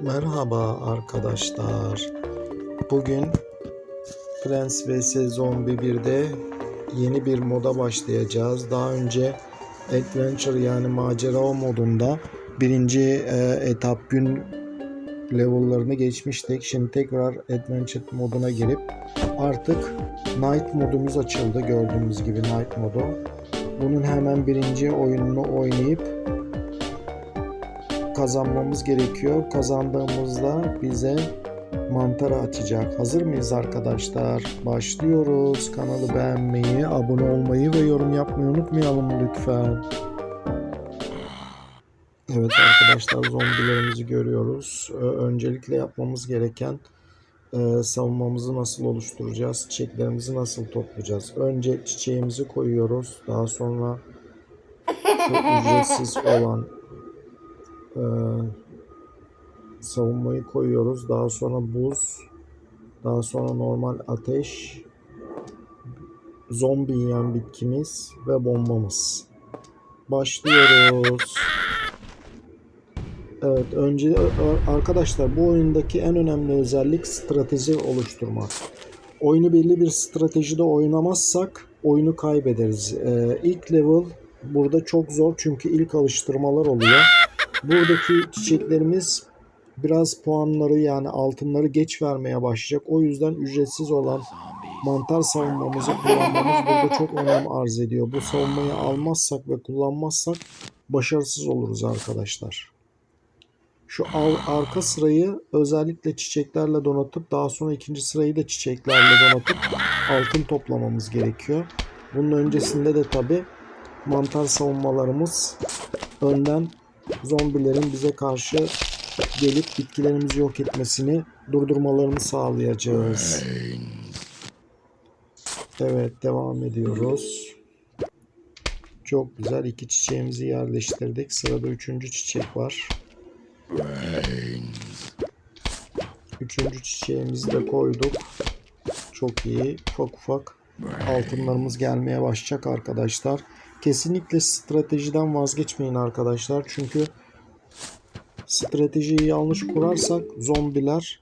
Merhaba arkadaşlar. Bugün Plants vs Zombie 1'de yeni bir moda başlayacağız. Daha önce Adventure yani macera modunda birinci e, etap gün level'larını geçmiştik. Şimdi tekrar Adventure moduna girip artık Night modumuz açıldı gördüğünüz gibi Night modu. Bunun hemen birinci oyununu oynayıp kazanmamız gerekiyor. Kazandığımızda bize mantarı açacak. Hazır mıyız arkadaşlar? Başlıyoruz. Kanalı beğenmeyi, abone olmayı ve yorum yapmayı unutmayalım lütfen. Evet arkadaşlar zombilerimizi görüyoruz. Öncelikle yapmamız gereken e, savunmamızı nasıl oluşturacağız? Çiçeklerimizi nasıl toplayacağız? Önce çiçeğimizi koyuyoruz. Daha sonra ücretsiz olan e, savunmayı koyuyoruz. Daha sonra buz, daha sonra normal ateş, zombi yiyen bitkimiz ve bombamız. Başlıyoruz. Evet, önce arkadaşlar bu oyundaki en önemli özellik strateji oluşturmak. Oyunu belli bir stratejide oynamazsak oyunu kaybederiz. Ee, ilk level burada çok zor çünkü ilk alıştırmalar oluyor. Buradaki çiçeklerimiz biraz puanları yani altınları geç vermeye başlayacak. O yüzden ücretsiz olan mantar savunmamızı kullanmamız burada çok önem arz ediyor. Bu savunmayı almazsak ve kullanmazsak başarısız oluruz arkadaşlar. Şu al- arka sırayı özellikle çiçeklerle donatıp daha sonra ikinci sırayı da çiçeklerle donatıp altın toplamamız gerekiyor. Bunun öncesinde de tabi mantar savunmalarımız önden zombilerin bize karşı gelip bitkilerimizi yok etmesini durdurmalarını sağlayacağız. Evet devam ediyoruz. Çok güzel iki çiçeğimizi yerleştirdik. Sırada üçüncü çiçek var. Üçüncü çiçeğimizi de koyduk. Çok iyi. Ufak ufak altınlarımız gelmeye başlayacak arkadaşlar. Kesinlikle stratejiden vazgeçmeyin arkadaşlar. Çünkü stratejiyi yanlış kurarsak zombiler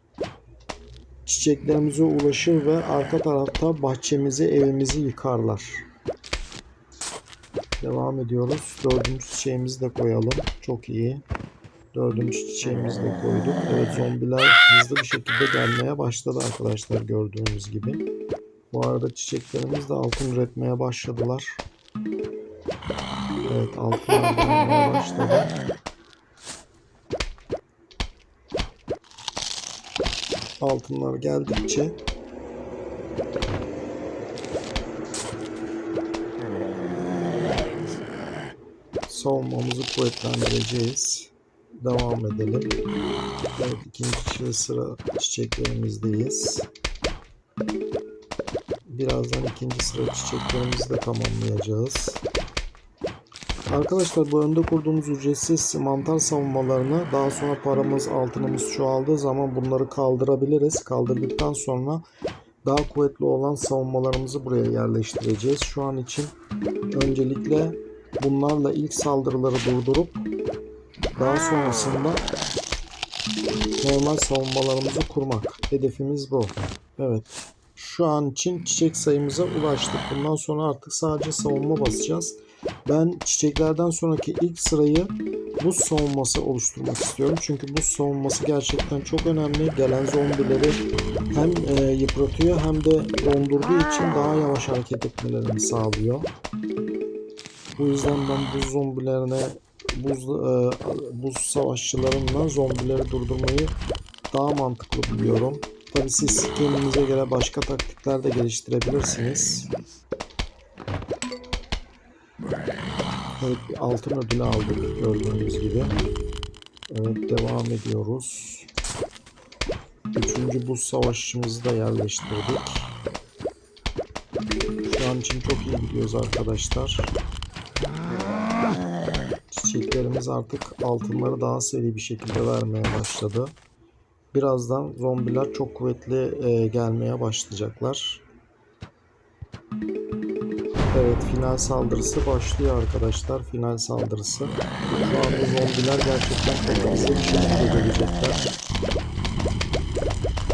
çiçeklerimize ulaşır ve arka tarafta bahçemizi, evimizi yıkarlar. Devam ediyoruz. Dördüncü çiçeğimizi de koyalım. Çok iyi. Dördüncü çiçeğimizi de koyduk. Evet zombiler hızlı bir şekilde gelmeye başladı arkadaşlar gördüğünüz gibi. Bu arada çiçeklerimiz de altın üretmeye başladılar. Evet altınlar gelmeye başladı. Altınlar geldikçe savunmamızı kuvvetlendireceğiz. Devam edelim. Evet ikinci sıra çiçeklerimizdeyiz. Birazdan ikinci sıra çiçeklerimizi de tamamlayacağız. Arkadaşlar bu önde kurduğumuz ücretsiz mantar savunmalarını daha sonra paramız altınımız çoğaldığı zaman bunları kaldırabiliriz. Kaldırdıktan sonra daha kuvvetli olan savunmalarımızı buraya yerleştireceğiz. Şu an için öncelikle bunlarla ilk saldırıları durdurup daha sonrasında normal savunmalarımızı kurmak. Hedefimiz bu. Evet. Şu an için çiçek sayımıza ulaştık. Bundan sonra artık sadece savunma basacağız. Ben çiçeklerden sonraki ilk sırayı buz savunması oluşturmak istiyorum. Çünkü buz savunması gerçekten çok önemli. Gelen zombileri hem e, yıpratıyor hem de dondurduğu için daha yavaş hareket etmelerini sağlıyor. Bu yüzden ben buz zombilerine buz e, buz savaşçılarımla zombileri durdurmayı daha mantıklı buluyorum. Tabi siz kendinize göre başka taktikler de geliştirebilirsiniz. Evet bir altın ödülü aldık gördüğünüz gibi. Evet devam ediyoruz. Üçüncü buz savaşçımızı da yerleştirdik. Şu an için çok iyi gidiyoruz arkadaşlar. Çiçeklerimiz artık altınları daha seri bir şekilde vermeye başladı. Birazdan zombiler çok kuvvetli e, gelmeye başlayacaklar. Evet final saldırısı başlıyor arkadaşlar. Final saldırısı. Şu anda zombiler gerçekten hızlı bir şekilde gelecekler.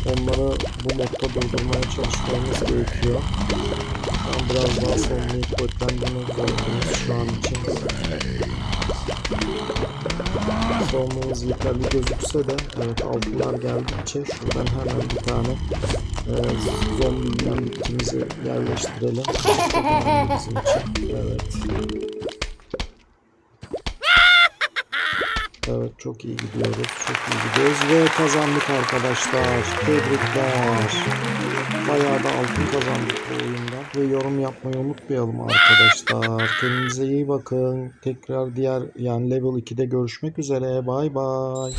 Onları bu modda durdurmaya çalışmamız gerekiyor. An biraz daha savunmayı kuvvetlendirmek zorundayız şu an için. Savunmamız yeterli gözükse de evet altınlar geldikçe şuradan hemen bir tane e, zombi yiyen bitkimizi yerleştirelim. Bizim için. Evet. Evet çok iyi gidiyoruz. Çok iyi gidiyoruz ve kazandık arkadaşlar. Tebrikler. Bayağı da altın kazandık bu oyundan. Ve yorum yapmayı unutmayalım arkadaşlar. Kendinize iyi bakın. Tekrar diğer yani level 2'de görüşmek üzere. Bay bay.